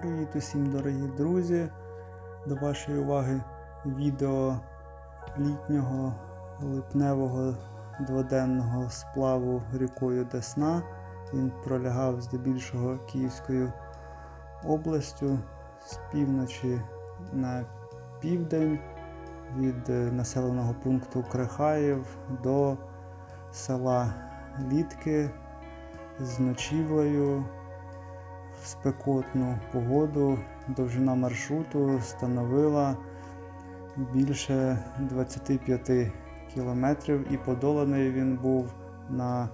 Привіт усім дорогі друзі! До вашої уваги відео літнього липневого дводенного сплаву рікою Десна. Він пролягав здебільшого Київською областю з півночі на південь від е, населеного пункту Крехаїв до села Літки з ночівлею спекотну погоду довжина маршруту становила більше 25 кілометрів і подоланий він був на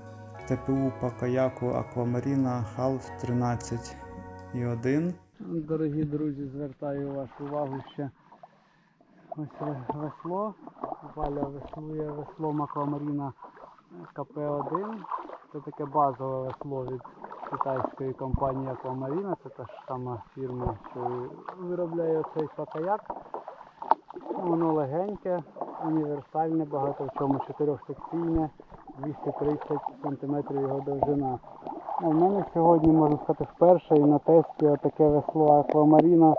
ТПУ по каяку Аквамаріна Халф 13,1. Дорогі друзі, звертаю вашу увагу ще ось весло. Валя веслує веслом Аквамаріна КП-1. Це таке базове весло від китайської компанії Aquamarina, це та ж сама фірма, що виробляє цей факаяк. Воно легеньке, універсальне, багато в чому чотирьохсекційне, 230 см його довжина. А в мене сьогодні, можна сказати, вперше і на тесті отаке весло Aquamarina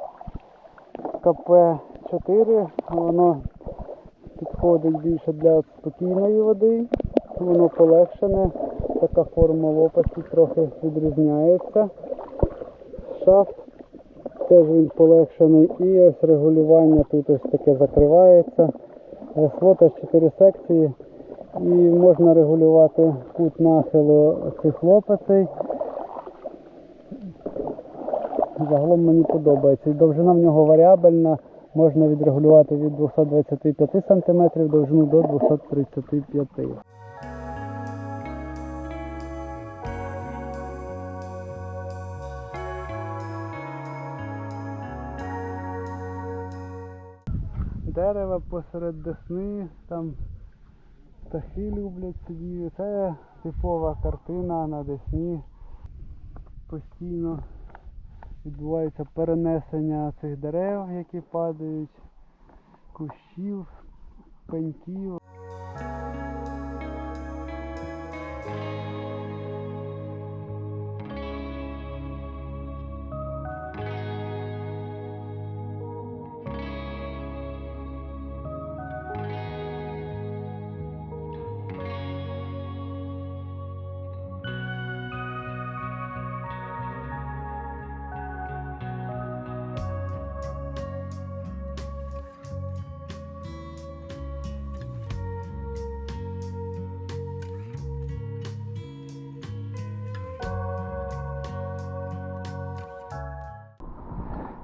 КП-4. Воно підходить більше для спокійної води, воно полегшене. Така форма лопасті трохи відрізняється. Шафт теж він полегшений і ось регулювання тут ось таке закривається. Весло теж 4 секції і можна регулювати кут нахилу цих лопасей. Загалом мені подобається. І довжина в нього варіабельна. Можна відрегулювати від 225 см довжину до 235 см. Дерева посеред десни, там птахи люблять сидіти. Це типова картина на десні. Постійно відбувається перенесення цих дерев, які падають, кущів, пеньків.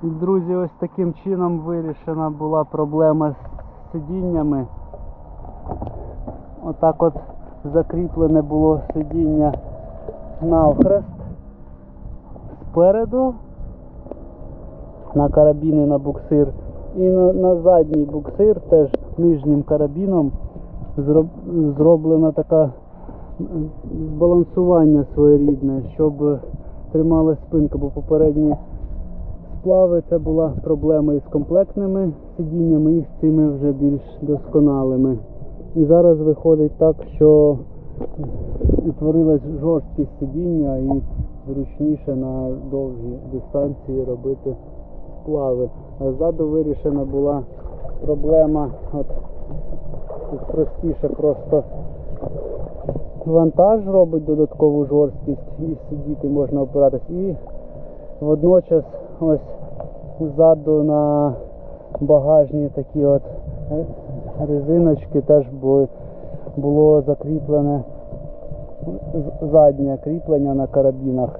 Друзі, ось таким чином вирішена була проблема з сидіннями. Отак от закріплене було сидіння навхрест спереду на карабіни на буксир. І на, на задній буксир теж нижнім карабіном зроб, зроблена така балансування своєрідне, щоб тримала спинка, бо попередні сплави це була проблема із комплектними сидіннями і з цими вже більш досконалими. І зараз виходить так, що утворилась жорсткість сидіння і зручніше на довгі дистанції робити сплави. А ззаду вирішена була проблема, от простіше просто вантаж робить додаткову жорсткість і сидіти можна опиратись. І водночас ось ззаду на багажні такі от е, резиночки теж було закріплене заднє кріплення на карабінах.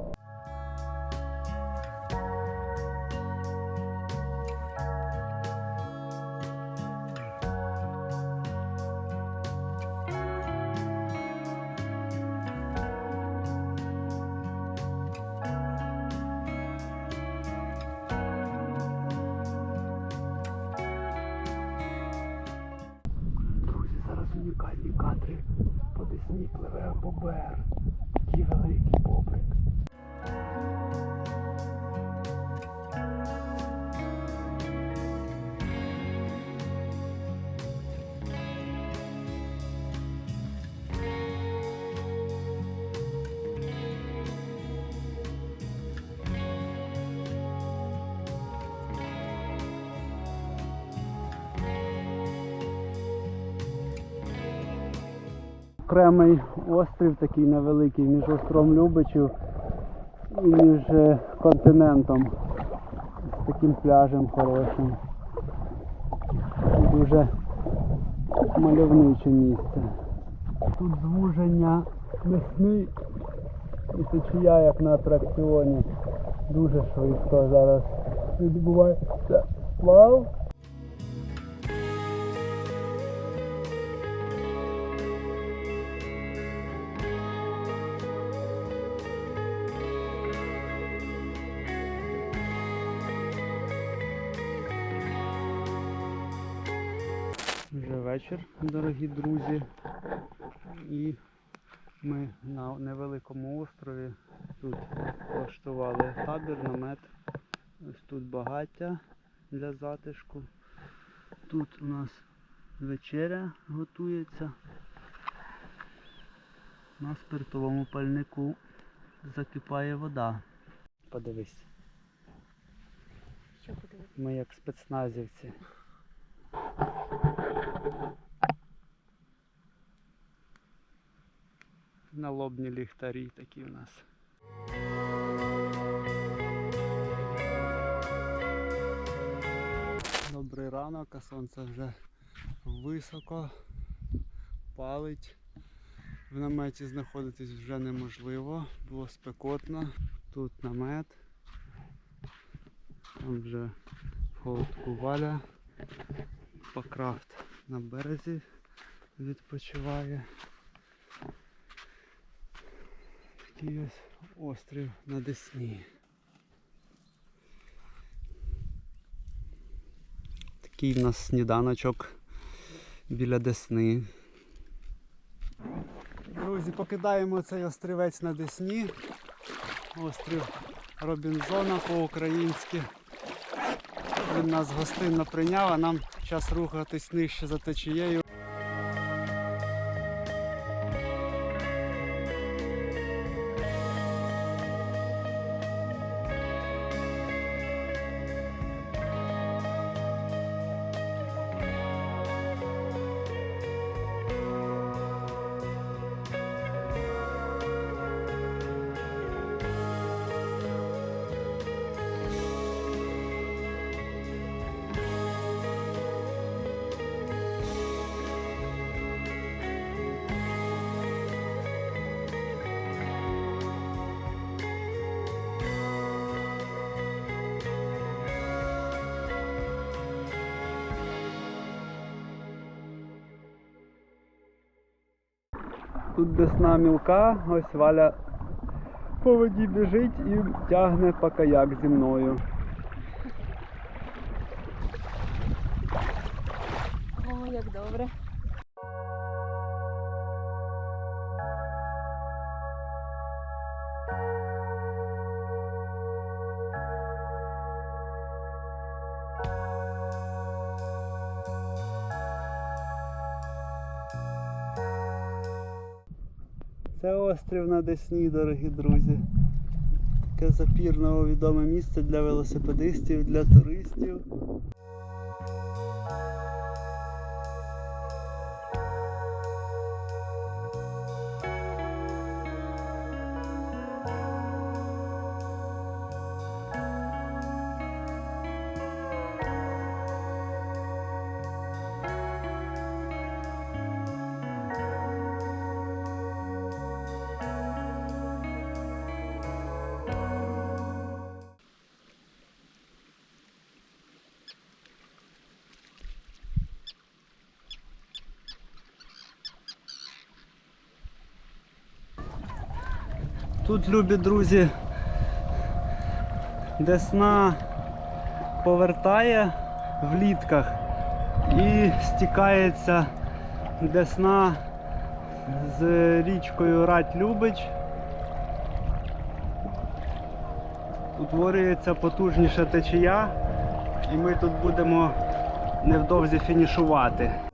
everywhere. Окремий острів такий невеликий між островом Любичів і між е, континентом. З таким пляжем хорошим. Дуже мальовниче місце. Тут звуження Мисний і течія, як на атракціоні. Дуже швидко зараз відбувається сплав. Вечір, дорогі друзі. І ми на невеликому острові. Тут влаштували табір, намет. Ось тут багаття для затишку. Тут у нас вечеря готується. На спиртовому пальнику закипає вода. Подивись, Що подивитися? ми як спецназівці. Налобні ліхтарі такі в нас. Добрий ранок, а сонце вже високо палить. В наметі знаходитись вже неможливо, було спекотно. Тут намет. Там вже холодку валя. Покрафт на березі відпочиває. Такий ось острів на Десні. Такий в нас сніданочок біля Десни. Друзі, покидаємо цей острівець на Десні. Острів Робінзона по-українськи. Він нас гостинно прийняв, а нам час рухатись нижче за течією. Тут десна мілка, ось валя по воді біжить і тягне по каяк зі мною. О, як добре. Це острів на Десні, дорогі друзі. Таке запірно відоме місце для велосипедистів, для туристів. Тут, любі друзі, десна повертає в літках і стікається десна з річкою Рать Любич. Утворюється потужніша течія, і ми тут будемо невдовзі фінішувати.